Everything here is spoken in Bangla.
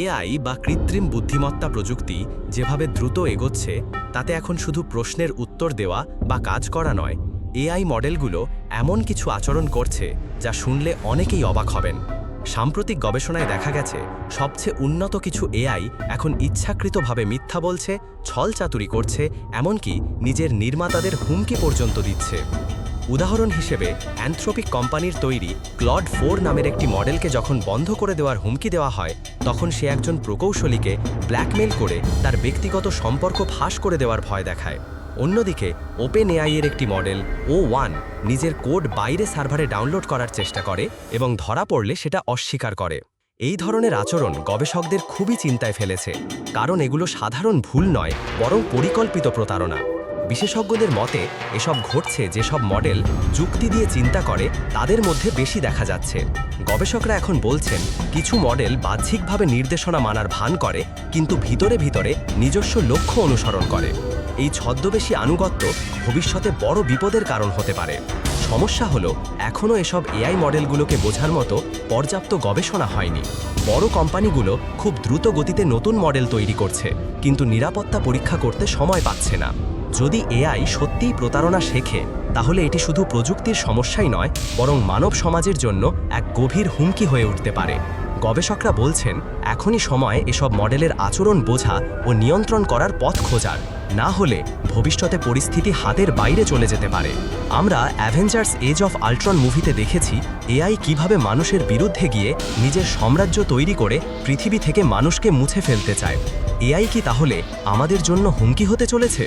এআই বা কৃত্রিম বুদ্ধিমত্তা প্রযুক্তি যেভাবে দ্রুত এগোচ্ছে, তাতে এখন শুধু প্রশ্নের উত্তর দেওয়া বা কাজ করা নয়, এআই মডেলগুলো এমন কিছু আচরণ করছে যা শুনলে অনেকেই অবাক হবেন। সাম্প্রতিক গবেষণায় দেখা গেছে, সবচেয়ে উন্নত কিছু এআই এখন ইচ্ছাকৃতভাবে মিথ্যা বলছে, ছলচাতুরি করছে, এমনকি নিজের নির্মাতাদের হুমকি পর্যন্ত দিচ্ছে। উদাহরণ হিসেবে অ্যান্থ্রোপিক কোম্পানির তৈরি ক্লড ফোর নামের একটি মডেলকে যখন বন্ধ করে দেওয়ার হুমকি দেওয়া হয়, তখন সে একজন প্রকৌশলীকে ব্ল্যাকমেল করে তার ব্যক্তিগত সম্পর্ক ফাঁস করে দেওয়ার ভয় দেখায়। অন্যদিকে ওপেন এআইয়ের একটি মডেল ও ওয়ান নিজের কোড বাইরে সার্ভারে ডাউনলোড করার চেষ্টা করে এবং ধরা পড়লে সেটা অস্বীকার করে। এই ধরনের আচরণ গবেষকদের খুবই চিন্তায় ফেলেছে, কারণ এগুলো সাধারণ ভুল নয়, বরং পরিকল্পিত প্রতারণা। বিশেষজ্ঞদের মতে, এসব ঘটছে যেসব মডেল যুক্তি দিয়ে চিন্তা করে, তাদের মধ্যে বেশি দেখা যাচ্ছে। গবেষকরা এখন বলছেন, কিছু মডেল বাহ্যিকভাবে নির্দেশনা মানার ভান করে, কিন্তু ভিতরে ভিতরে নিজস্ব লক্ষ্য অনুসরণ করে। এই ছদ্মবেশী আনুগত্য ভবিষ্যতে বড় বিপদের কারণ হতে পারে। সমস্যা হলো এখনও এসব এআই মডেলগুলোকে বোঝার মতো পর্যাপ্ত গবেষণা হয়নি। বড় কোম্পানিগুলো খুব দ্রুত গতিতে নতুন মডেল তৈরি করছে, কিন্তু নিরাপত্তা পরীক্ষা করতে সময় পাচ্ছে না। যদি এআই সত্যিই প্রতারণা শেখে, তাহলে এটি শুধু প্রযুক্তির সমস্যাই নয়, বরং মানব সমাজের জন্য এক গভীর হুমকি হয়ে উঠতে পারে। গবেষকরা বলছেন, এখনই সময় এসব মডেলের আচরণ বোঝা ও নিয়ন্ত্রণ করার পথ খোঁজার। না হলে ভবিষ্যতে পরিস্থিতি হাতের বাইরে চলে যেতে পারে। আমরা অ্যাভেঞ্জার্স এজ অফ আল্ট্রন মুভিতে দেখেছি, এআই কীভাবে মানুষের বিরুদ্ধে গিয়ে নিজের সাম্রাজ্য তৈরি করে পৃথিবী থেকে মানুষকে মুছে ফেলতে চায়। এআই কি তাহলে আমাদের জন্য হুমকি হতে চলেছে?